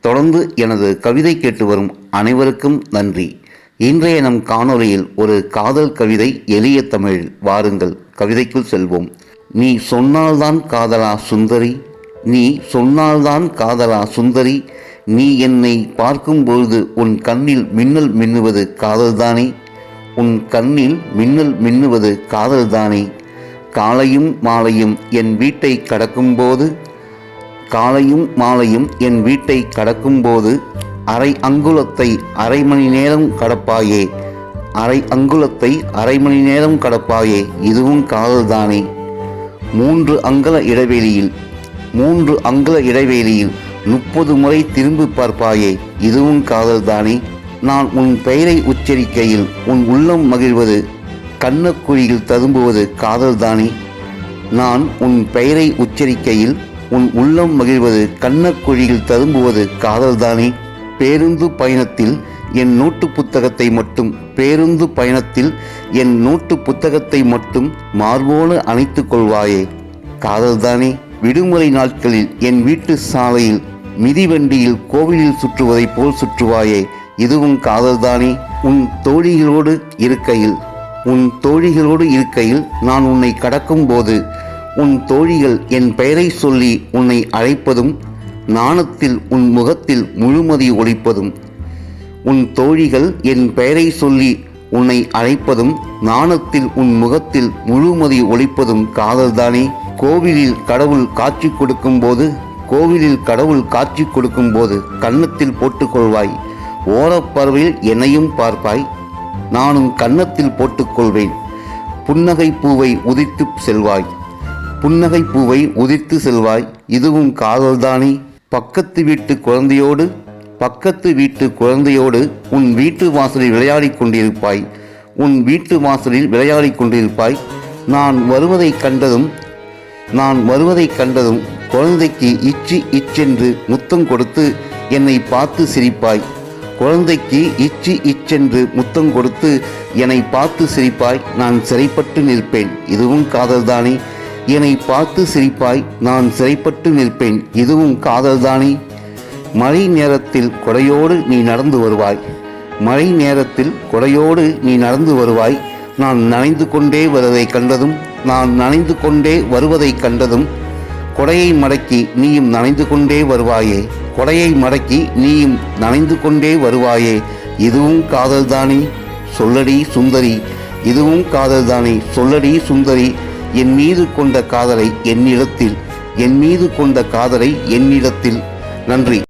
தொடர்ந்து எனது கவிதை கேட்டு வரும் அனைவருக்கும் நன்றி. இன்றைய நம் காணொளியில் ஒரு காதல் கவிதை எளிய தமிழ். வாருங்கள் கவிதைக்குள் செல்வோம். நீ சொன்னால்தான் காதலா சுந்தரி நீ சொன்னால்தான் காதலா சுந்தரி நீ என்னை பார்க்கும்பொழுது உன் கண்ணில் மின்னல் மின்னுவது காதல்தானே? உன் கண்ணில் மின்னல் மின்னுவது காதல்தானே? காலையும் மாலையும் என் வீட்டை கடக்கும்போது காலையும் மாலையும் என் வீட்டை கடக்கும்போது அரை அங்குலத்தை அரை மணி நேரம் கடப்பாயே. அரை அங்குலத்தை அரை மணி நேரம் கடப்பாயே. இதுவும் காதல்தானே. மூன்று அங்கல இடைவெளியில் மூன்று அங்குல இடைவெளியில் முப்பது முறை திரும்பி பார்ப்பாயே. இதுவும் காதல்தானே. நான் உன் பெயரை உச்சரிக்கையில் உன் உள்ளம் மகிழ்வது கண்ணக்குழியில் ததும்புவது காதல்தானே. நான் உன் பெயரை உச்சரிக்கையில் உன் உள்ளம் மகிழ்வது கண்ணக்குழியில் ததும்புவது காதல்தானே? பேருந்து பயணத்தில் என் நோட்டு புத்தகத்தை மட்டும் பேருந்து பயணத்தில் என் நோட்டு புத்தகத்தை மட்டும் மார்போடு அணைத்துக் கொள்வாயே. காதல்தானே? விடுமுறை நாட்களில் என் வீட்டு சாலையில் மிதிவண்டியில் கோவிலில் சுற்றுவதைப் போல் சுற்றுவாயே. இதுவும் காதல்தானே? உன் தோழிகளோடு இருக்கையில் உன் தோழிகளோடு இருக்கையில் நான் உன்னை கடக்கும்போது உன் தோழிகள் என் பெயரை சொல்லி உன்னை அழைப்பதும் நாணத்தில் உன் முகத்தில் முழுமதி ஒழிப்பதும். உன் தோழிகள் என் பெயரை சொல்லி உன்னை அழைப்பதும் நாணத்தில் உன் முகத்தில் முழுமதி ஒழிப்பதும் காதல்தானே? கோவிலில் கடவுள் காட்சி கொடுக்கும்போது கோவிலில் கடவுள் காட்சி கொடுக்கும்போது கன்னத்தில் போட்டுக்கொள்வாய். ஓரப்பறவையில் என்னையும் பார்ப்பாய். நானும் கன்னத்தில் போட்டுக்கொள்வேன். புன்னகை பூவை உதித்து செல்வாய். புன்னகை பூவை உதித்து செல்வாய் இதுவும் காதல்தானே? பக்கத்து வீட்டு குழந்தையோடு பக்கத்து வீட்டு குழந்தையோடு உன் வீட்டு வாசலில் விளையாடிக் கொண்டிருப்பாய் உன் வீட்டு வாசலில் விளையாடிக் கொண்டிருப்பாய். நான் வருவதைக் கண்டதும் நான் வருவதைக் கண்டதும் குழந்தைக்கு இச்சு இச்சென்று முத்தம் கொடுத்து என்னை பார்த்து சிரிப்பாய். குழந்தைக்கு இச்சு இச்சென்று முத்தம் கொடுத்து என்னை பார்த்து சிரிப்பாய். நான் சிறைப்பட்டு நிற்பேன். இதுவும் காதல்தானே? என்னை பார்த்து சிரிப்பாய் நான் சிறைப்பட்டு நிற்பேன். இதுவும் காதல்தானே? மழை நேரத்தில் கொடையோடு நீ நடந்து வருவாய். மழை நேரத்தில் கொடையோடு நீ நடந்து வருவாய். நான் நனைந்து கொண்டே வருவதைக் கண்டதும் நான் நனைந்து கொண்டே வருவதைக் கண்டதும் கொடையை மடக்கி நீயும் நனைந்து கொண்டே வருவாயே. கொடையை மடக்கி நீயும் நனைந்து கொண்டே வருவாயே. இதுவும் காதல்தானே? சொல்லடி சுந்தரி. இதுவும் காதல்தானே? சொல்லடி சுந்தரி. என் மீது கொண்ட காதலை என்னிடத்தில் என் மீது கொண்ட காதலை என்னிடத்தில் நன்றி.